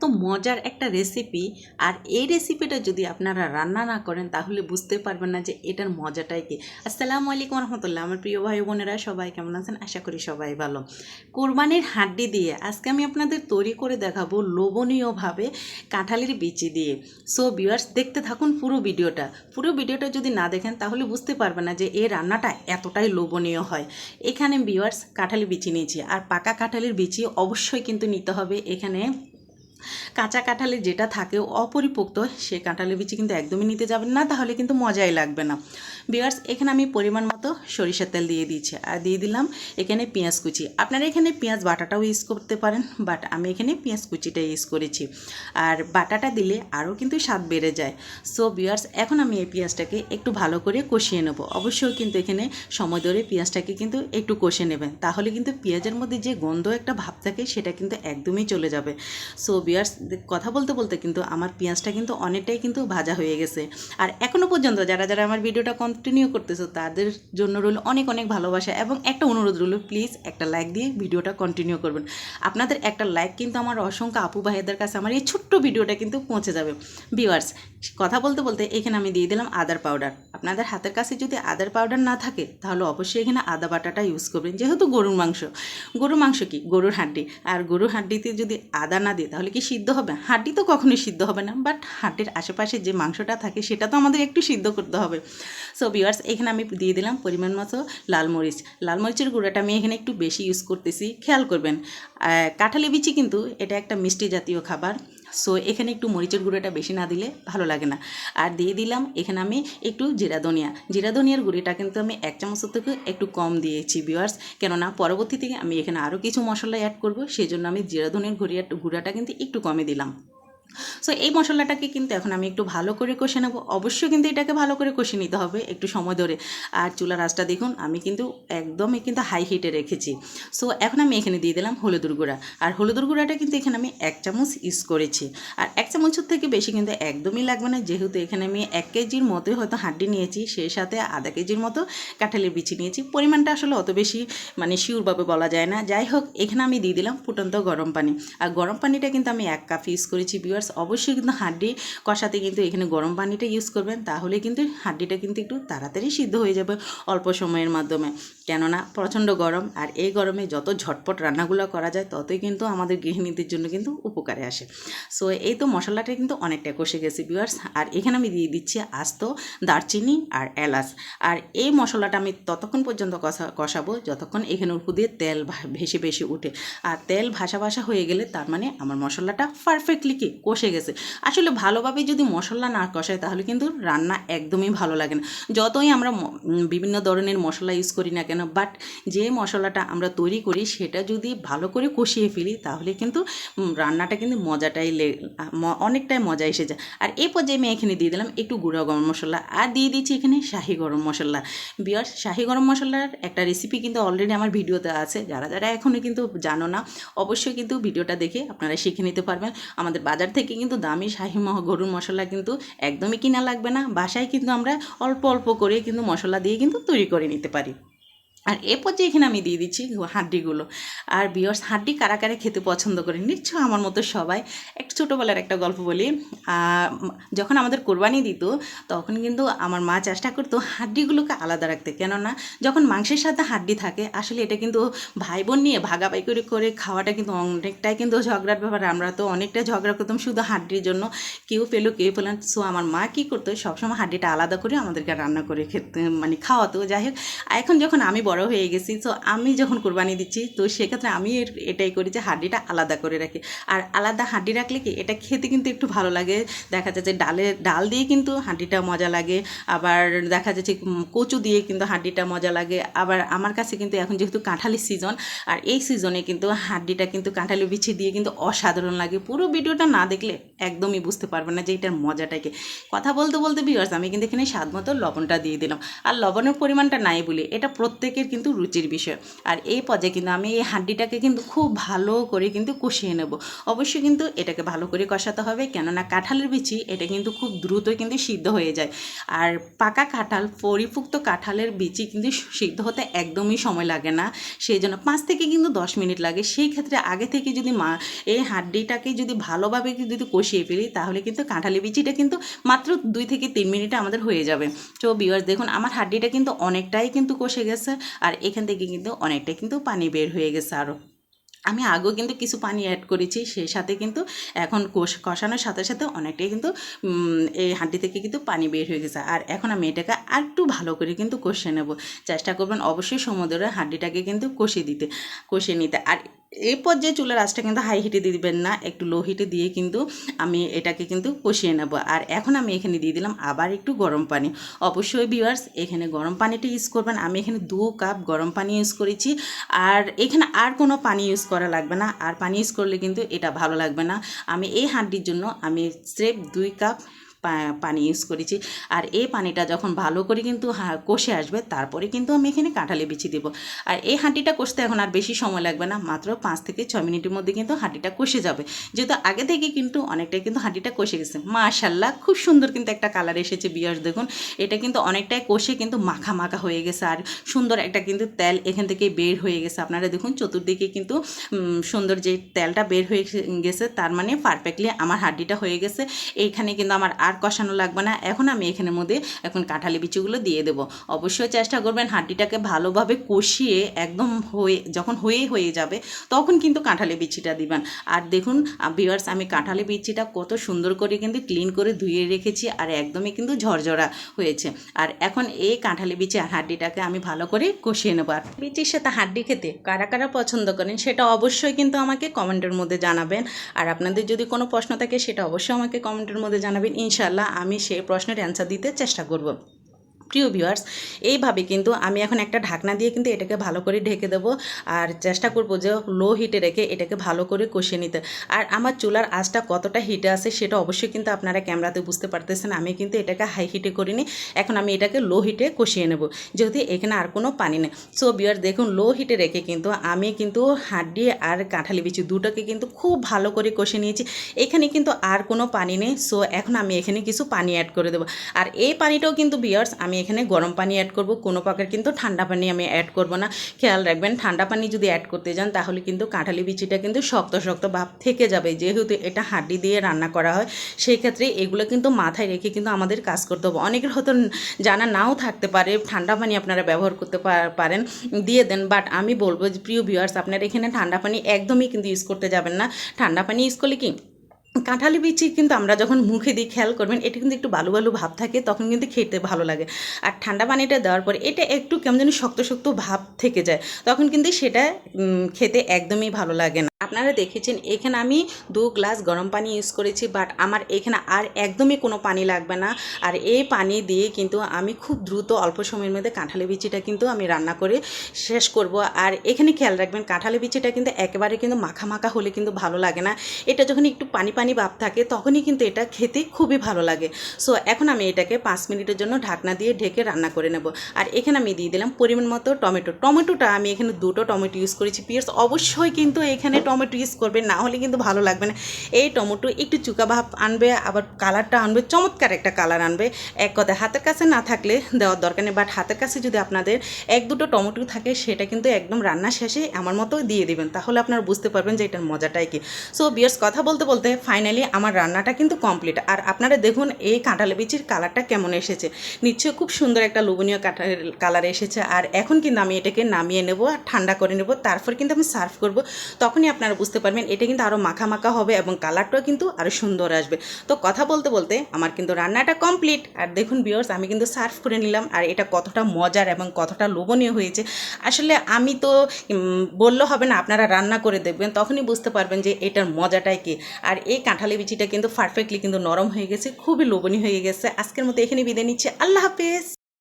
এত মজার একটা রেসিপি আর এই রেসিপিটা যদি আপনারা রান্না না করেন, তাহলে বুঝতে পারবেন না যে এটার মজাটাই কি। আসসালামু আলাইকুম রহমতুল্লাহ। আমার প্রিয় ভাই বোনেরা, সবাই কেমন আছেন? আশা করি সবাই ভালো। কোরবানির হাড্ডি দিয়ে আজকে আমি আপনাদের তৈরি করে দেখাবো লোভনীয়ভাবে কাঁঠালের বিচি দিয়ে। সো ভিউয়ার্স দেখতে থাকুন পুরো ভিডিওটা। পুরো ভিডিওটা যদি না দেখেন, তাহলে বুঝতে পারবেন না যে এই রান্নাটা এতটাই লোভনীয় হয়। এখানে ভিউয়ার্স কাঁঠালি বিচি নিয়েছি। আর পাকা কাঁঠালের বিচি অবশ্যই কিন্তু নিতে হবে। এখানে কাঁচা কাঁঠালে যেটা থাকে অপরিপোক্ত, সে কাঁঠালের বিচি কিন্তু একদমই নিতে যাবেন না, তাহলে কিন্তু মজাই লাগবে না। বিয়ার্স, এখানে আমি পরিমাণ মতো সরিষার তেল দিয়ে দিয়েছি। আর দিয়ে দিলাম এখানে পেঁয়াজ কুচি। আপনারা এখানে পেঁয়াজ বাটাটাও ইউজ করতে পারেন বাট আমি এখানে পেঁয়াজ কুচিটা ইউজ করেছি। আর বাটাটা দিলে আরও কিন্তু স্বাদ বেড়ে যায়। সো বিয়ার্স, এখন আমি এই পেঁয়াজটাকে একটু ভালো করে কষিয়ে নেব। অবশ্যই কিন্তু এখানে সময় ধরে পেঁয়াজটাকে কিন্তু একটু কষে নেবেন, তাহলে কিন্তু পেঁয়াজের মধ্যে যে গন্ধ একটা ভাব থাকে, সেটা কিন্তু একদমই চলে যাবে। সো বিয়ার্স কথা বলতে বলতে কিন্তু আমার পেঁয়াজটা কিন্তু অনেকটাই কিন্তু ভাজা হয়ে গেছে। আর এখনও পর্যন্ত যারা যারা আমার ভিডিওটা কন্টিনিউ করতেছো, তাদের জন্য রইল অনেক অনেক ভালোবাসা এবং একটা অনুরোধ রইল প্লিজ একটা লাইক দিয়ে ভিডিওটা কন্টিনিউ করবেন। আপনাদের একটা লাইক কিন্তু আমার অসংখ্য আপু ভাইদের কাছে আমার এই ছোট্ট ভিডিওটা কিন্তু পৌঁছে যাবে। ভিউয়ার্স কথা বলতে বলতে এখানে আমি দিয়ে দিলাম আদার পাউডার আপনাদের হাতের কাছে যদি আদার পাউডার না থাকে, তাহলে অবশ্যই এখানে আদা বাটাটা ইউজ করবেন। যেহেতু গরুর মাংস গরুর মাংস কি? গরুর হাড্ডি। আর গরুর হাড্ডিতে যদি আদা না দিই, তাহলে কি সিদ্ধ হবে? হাঁটি তো কখনোই সিদ্ধ হবে না বাট হাঁটের আশেপাশে যে মাংসটা থাকে সেটা তো আমাদের একটু সিদ্ধ করতে হবে। সো বিওয়ার্স এখানে আমি দিয়ে দিলাম পরিমাণ মতো লাল মরিচ। লাল মরিচের গুঁড়াটা আমি এখানে একটু বেশি ইউজ করতেছি, খেয়াল করবেন। কাঁঠালি বিচি কিন্তু এটা একটা মিষ্টি জাতীয় খাবার। সো এখানে একটু মরিচের গুঁড়োটা বেশি না দিলে ভালো লাগে না। আর দিয়ে দিলাম এখানে আমি একটু জিরা ধনিয়া। জিরা ধনিয়ার গুঁড়িটা কিন্তু আমি এক চামচ থেকে একটু কম দিয়েছি বিওয়ার্স কেননা পরবর্তী থেকে আমি এখানে আরও কিছু মশলা অ্যাড করব সেই জন্য আমি জিরা ধনিয়ার গুঁড়িয়া গুঁড়াটা কিন্তু একটু কমে দিলাম। সো এই মশলাটাকে কিন্তু এখন আমি একটু ভালো করে কষে নেব। অবশ্যই কিন্তু এটাকে ভালো করে কষে নিতে হবে একটু সময় ধরে। আর চুলার আঁচটা দেখুন, আমি কিন্তু একদমই কিন্তু হাই হিটে রেখেছি। সো এখন আমি এখানে দিয়ে দিলাম হলুদের গুঁড়া। আর হলুদের গুঁড়াটা কিন্তু এখানে আমি এক চামচ ইউজ করেছি। আর এক চামচের থেকে বেশি কিন্তু একদমই লাগবে না। যেহেতু এখানে আমি এক কেজির মতোই হয়তো হাড্ডি নিয়েছি, সেই সাথে আধা কেজির মতো কাঁঠালের বিচি নিয়েছি। পরিমাণটা আসলে অত বেশি মানে শিওরভাবে বলা যায় না। যাই হোক, এখানে আমি দিয়ে দিলাম ফুটন্ত গরম পানি। আর গরম পানিটা কিন্তু আমি এক কাপ ইউজ করেছি বিয়ার্স অবশ্যই কিন্তু হাড্ডি কষাতে কিন্তু এখানে গরম পানিটা ইউজ করবেন, তাহলে কিন্তু হাড্ডিটা কিন্তু একটু তাড়াতাড়ি সিদ্ধ হয়ে যাবে অল্প সময়ের মাধ্যমে। কেননা প্রচণ্ড গরম আর এই গরমে যত ঝটপট রান্নাগুলো করা যায়, ততই কিন্তু আমাদের গৃহিণীদের জন্য কিন্তু উপকারে আসে। সো এই তো মশলাটা কিন্তু অনেকটা কষে গেছে বিয়ার্স আর এখানে আমি দিয়ে দিচ্ছি আস্ত দারচিনি আর এলাচ। আর এই মশলাটা আমি ততক্ষণ পর্যন্ত কষা, কষাবো যতক্ষণ এখানে উপর দিয়ে তেল ভেসে ভেসে উঠে। আর তেল ভাসা ভাসা হয়ে গেলে তার মানে আমার মশলাটা পারফেক্টলি কি কষে গেছে। আসলে ভালোভাবে যদি মশলা না কষায় তাহলে কিন্তু রান্না একদমই ভালো লাগে না। যতই আমরা বিভিন্ন ধরনের মশলা ইউজ করি না কেন বাট যে মশলাটা আমরা তৈরি করি, সেটা যদি ভালো করে কষিয়ে ফেলি, তাহলে কিন্তু রান্নাটা কিন্তু মজাটাই অনেকটাই মজা এসে যায়। আর এই পর্যায়ে আমি এখানে দিয়ে দিলাম একটু গুঁড়া গরম মশলা, আর দিয়ে দিচ্ছি এখানে শাহি গরম মশলা। বিয়ার শাহি গরম মশলার একটা রেসিপি কিন্তু অলরেডি আমার ভিডিওতে আছে। যারা যারা এখনও কিন্তু জানো না, অবশ্যই কিন্তু ভিডিওটা দেখে আপনারা শিখে নিতে পারবেন। আমাদের বাজার থেকে কিন্তু দামি শাহি গরুর মশলা কিন্তু একদমই কিনা লাগবে না। বাসায় কিন্তু আমরা অল্প অল্প করে কিন্তু মশলা দিয়ে কিন্তু তৈরি করে নিতে পারি। আর এ পর্যায়ে এখানে আমি দিয়ে দিচ্ছি হাড্ডিগুলো। আর বিয়র্স হাড্ডি কারা কারা খেতে পছন্দ করে নিশ্চয় আমার মতো সবাই। একটু ছোটোবেলার একটা গল্প বলি। যখন আমাদের কোরবানি দিত, তখন কিন্তু আমার মা চেষ্টা করতো হাড্ডিগুলোকে আলাদা রাখতে। কেননা, যখন মাংসের সাথে হাড্ডি থাকে, আসলে এটা কিন্তু ভাই বোন নিয়ে ভাগাভাগি করে করে খাওয়াটা কিন্তু অনেকটাই কিন্তু ঝগড়ার ব্যাপার। আমরা তো অনেকটা ঝগড়া করতাম শুধু হাড্ডির জন্য। কেউ পেল, কেউ পেলেন সো আমার মা কী করতো, সবসময় হাড্ডিটা আলাদা করে আমাদেরকে রান্না করে খেতে মানে খাওয়াতো। যাই হোক এখন যখন আমি বড় হয়ে গেছি। তো আমি যখন কোরবানি দিচ্ছি, তো সেক্ষেত্রে আমি এটাই করি যে হাড্ডিটা আলাদা করে রাখি। আর আলাদা হাড্ডি রাখলে কি, এটা খেতে কিন্তু একটু ভালো লাগে। দেখা যাচ্ছে ডালের ডাল দিয়ে কিন্তু হাড্ডিটা মজা লাগে। আবার দেখা যাচ্ছে কচু দিয়ে কিন্তু হাড্ডিটা মজা লাগে। আবার আমার কাছে কিন্তু এখন যেহেতু কাঁঠালির সিজন আর এই সিজনে কিন্তু হাড্ডিটা কিন্তু কাঁঠালি বিছিয়ে দিয়ে কিন্তু অসাধারণ লাগে। পুরো ভিডিওটা না দেখলে একদমই বুঝতে পারবে না যে এটার মজাটাকে কথা বলতে বলতে বিয়ার্স আমি কিন্তু এখানে স্বাদ মতো লবণটা দিয়ে দিলাম। আর লবণের পরিমাণটা নাই বলি, এটা প্রত্যেকের কিন্তু রুচির বিষয়। আর এই পর্যায়ে কিন্তু আমি এই হাড্ডিটাকে কিন্তু খুব ভালো করে কিন্তু কষিয়ে নেব। অবশ্যই কিন্তু এটাকে ভালো করে কষাতে হবে, কেননা কাঁঠালের বিচি এটা কিন্তু খুব দ্রুত কিন্তু সিদ্ধ হয়ে যায়। আর পাকা কাঁঠাল, পরিপুক্ত কাঁঠালের বিচি কিন্তু সিদ্ধ হতে একদমই সময় লাগে না। সেই জন্য পাঁচ থেকে কিন্তু দশ মিনিট লাগে। সেই ক্ষেত্রে আগে থেকে যদি মা, এই হাড্ডিটাকে যদি ভালোভাবে যদি কষিয়ে ফেলি, তাহলে কিন্তু কাঁঠালের বিচিটা কিন্তু মাত্র দুই থেকে তিন মিনিটে আমাদের হয়ে যাবে। তো বিয়ার্স দেখুন, আমার হাড্ডিটা কিন্তু অনেকটাই কিন্তু কষে গেছে। আর এখান থেকে কিন্তু অনেকটা কিন্তু পানি বের হয়ে গেছে আরও আমি আগেও কিন্তু কিছু পানি অ্যাড করেছি, সেই সাথে কিন্তু এখন কষ কষানোর সাথে সাথে অনেকটাই কিন্তু এই হাঁটি থেকে কিন্তু পানি বের হয়ে গেছে। আর এখন আমি এটাকে আর একটু ভালো করে কিন্তু কষে নেব। চেষ্টা করবেন অবশ্যই সমুদ্রের হাঁটিটাকে কিন্তু কষে দিতে কষে নিতে। আর এই পর্যায়ে চুলার আঁচটা কিন্তু হাই হিটে দিয়ে দিবেন না, একটু লো হিটে দিয়ে কিন্তু আমি এটাকে কিন্তু কষিয়ে নেব। আর এখন আমি এখানে দিয়ে দিলাম আবার একটু গরম পানি। অবশ্যই ভিউয়ার্স এখানে গরম পানিটা ইউজ করবেন। আমি এখানে দু কাপ গরম পানি ইউজ করেছি। আর এখানে আর কোনো পানি ইউজ করা লাগবে না। আর পানি ইউজ করলে কিন্তু এটা ভালো লাগবে না। আমি এই হাঁডির জন্য আমি স্রেফ দুই কাপ পানি ইউজ করেছি। আর এই পানিটা যখন ভালো করে কিন্তু কষে আসবে, তারপরে কিন্তু আমি এখানে কাঁঠালি বিচি দেবো। আর এই হাঁটিটা কষতে এখন আর বেশি সময় লাগবে না, মাত্র পাঁচ থেকে ছ মিনিটের মধ্যে কিন্তু হাঁটিটা কষে যাবে। যেহেতু আগে থেকে কিন্তু অনেকটাই কিন্তু হাঁটিটা কষে গেছে। মাশাল্লাহ খুব সুন্দর কিন্তু একটা কালার এসেছে বিয়ার্স দেখুন। এটা কিন্তু অনেকটাই কষে কিন্তু মাখা মাখা হয়ে গেছে আর সুন্দর একটা কিন্তু তেল এখান থেকে বের হয়ে গেছে। আপনারা দেখুন, চতুর্দিকে কিন্তু সুন্দর যে তেলটা বের হয়ে গেছে, তার মানে পারফেক্টলি আমার হাড্ডিটা হয়ে গেছে। এইখানে কিন্তু আমার আর কষানো লাগবে না। এখন আমি এখানের মধ্যে এখন কাঁঠালি বিচিগুলো দিয়ে দেবো। অবশ্যই চেষ্টা করবেন হাড্ডিটাকে ভালোভাবে কষিয়ে একদম হয়ে যখন হয়ে হয়ে যাবে তখন কিন্তু কাঁঠালি বিচিটা দিবেন। আর দেখুন ভিউয়ার্স আমি কাঁঠালি বিচিটা কত সুন্দর করে কিন্তু ক্লিন করে ধুয়ে রেখেছি আর একদমই কিন্তু ঝরঝরা হয়েছে। আর এখন এই কাঁঠালি বিচি আর হাড্ডিটাকে আমি ভালো করে কষিয়ে নেব। আর বিচির সাথে হাড্ডি খেতে কারা কারা পছন্দ করেন সেটা অবশ্যই কিন্তু আমাকে কমেন্টের মধ্যে জানাবেন। আর আপনাদের যদি কোনো প্রশ্ন থাকে সেটা অবশ্যই আমাকে কমেন্টের মধ্যে জানাবেন। ইনশাল্লাহ আমি সেই প্রশ্নের অ্যান্সার দিতে চেষ্টা করব। প্রিয় ভিউয়ার্স এইভাবে কিন্তু আমি এখন একটা ঢাকনা দিয়ে কিন্তু এটাকে ভালো করে ঢেকে দেবো আর চেষ্টা করব যে লো হিটে রেখে এটাকে ভালো করে কষিয়ে নিতে। আর আমার চুলার আঁচটা কতটা হিটে আছে সেটা অবশ্যই কিন্তু আপনারা ক্যামেরাতে বুঝতে পারতেছেন। আমি কিন্তু এটাকে হাই হিটে করিনি, এখন আমি এটাকে লো হিটে কষিয়ে নেব, যেহেতু এখানে আর কোনো পানি নেই। সো বিয়ার দেখুন লো হিটে রেখে কিন্তু আমি কিন্তু হাড্ডি আর কাঁঠালি বিচি দুটোকে কিন্তু খুব ভালো করে কষে নিয়েছি। এখানে কিন্তু আর কোনো পানি নেই সো এখন আমি এখানে কিছু পানি অ্যাড করে দেবো। আর এই পানিটাও কিন্তু বিয়ার্স আমি এখানে গরম পানি অ্যাড করব, কোনো প্রকার কিন্তু ঠান্ডা পানি আমি অ্যাড করব না। খেয়াল রাখবেন, ঠান্ডা পানি যদি অ্যাড করতে যান, তাহলে কিন্তু কাঁঠালি বিচিটা কিন্তু শক্ত শক্ত ভাব থেকে যাবে। যেহেতু এটা হাড্ডি দিয়ে রান্না করা হয়, সেই ক্ষেত্রে এগুলো কিন্তু মাথায় রেখে কিন্তু আমাদের কাজ করতে হবে। অনেকের হয়তো জানা নাও থাকতে পারে, ঠান্ডা পানি আপনারা ব্যবহার করতে পারেন, দিয়ে দেন। বাট আমি বলব যে, প্রিয় ভিউয়ার্স আপনারা এখানে ঠান্ডা পানি একদমই কিন্তু ইউজ করতে যাবেন না। ঠান্ডা পানি ইউজ করলে কি? কাঁঠালি বিচি কিন্তু আমরা যখন মুখে দিই খেয়াল করবেন, এটা কিন্তু একটু বালু বালু ভাব থাকে, তখন কিন্তু খেতে ভালো লাগে। আর ঠান্ডা পানিটা দেওয়ার পরে এটা একটু কেমন যেন শক্ত শক্ত ভাব থেকে যায়, তখন কিন্তু সেটা খেতে একদমই ভালো লাগে না। আপনারা দেখেছেন, এখানে আমি দু গ্লাস গরম পানি ইউজ করেছি বাট আমার এখানে আর একদমই কোনো পানি লাগবে না। আর এই পানি দিয়ে কিন্তু আমি খুব দ্রুত অল্প সময়ের মধ্যে কাঁঠালি বিচিটা কিন্তু আমি রান্না করে শেষ করব। আর এখানে খেয়াল রাখবেন, কাঁঠালি বিচিটা কিন্তু একেবারে কিন্তু মাখা মাখা হলে কিন্তু ভালো লাগে না। এটা যখন একটু পানি পানি ভাব থাকে, তখনই কিন্তু এটা খেতে খুবই ভালো লাগে। সো এখন আমি এটাকে পাঁচ মিনিটের জন্য ঢাকনা দিয়ে ঢেকে রান্না করে নেব। আর এখানে আমি দিয়ে দিলাম পরিমাণ মতো টমেটো। টমেটোটা আমি এখানে দুটো টমেটো ইউজ করেছি। পিয়ার্স অবশ্যই কিন্তু এখানে টমেটো ইউজ করবেন না হলে কিন্তু ভালো লাগবে না। এই টমেটো একটু চুকা ভাব আনবে, আবার কালারটা আনবে, চমৎকার একটা কালার আনবে। এক কথায় হাতের কাছে না থাকলে দেওয়ার দরকার নেই। বাট হাতের কাছে যদি আপনাদের এক দুটো টমেটো থাকে, সেটা কিন্তু একদম রান্না শেষে আমার মতো দিয়ে দিবেন। তাহলে আপনারা বুঝতে পারবেন যে এটার মজাটাই কি। সো বিয়ার্স কথা বলতে বলতে ফাইনালি আমার রান্নাটা কিন্তু কমপ্লিট আর আপনারা দেখুন, এই কাঁঠালি বিচির কালারটা কেমন এসেছে। নিশ্চয়ই খুব সুন্দর একটা লোভনীয় কালার এসেছে। আর এখন কিন্তু আমি এটাকে নামিয়ে নেব আর ঠান্ডা করে নেব। তারপর কিন্তু আমি সার্ভ করব। তখনই আপনারা বুঝতে পারবেন, এটা কিন্তু আরও মাখা মাখা হবে এবং কালারটাও কিন্তু আরও সুন্দর আসবে। তো কথা বলতে বলতে আমার কিন্তু রান্নাটা কমপ্লিট আর দেখুন বিয়ার্স আমি কিন্তু সার্ভ করে নিলাম। আর এটা কতটা মজার এবং কতটা লোভনীয় হয়েছে। আসলে আমি তো বললে হবে না, আপনারা রান্না করে দেখবেন, তখনই বুঝতে পারবেন যে এটার মজাটাই কি। আর এই কাঁঠালি বিচিটা কিন্তু পারফেক্টলি কিন্তু নরম হয়ে গেছে, খুবই লোভনীয় হয়ে গেছে। আজকের মতো এখানে বিদায় নিচ্ছে। আল্লাহ হাফেজ।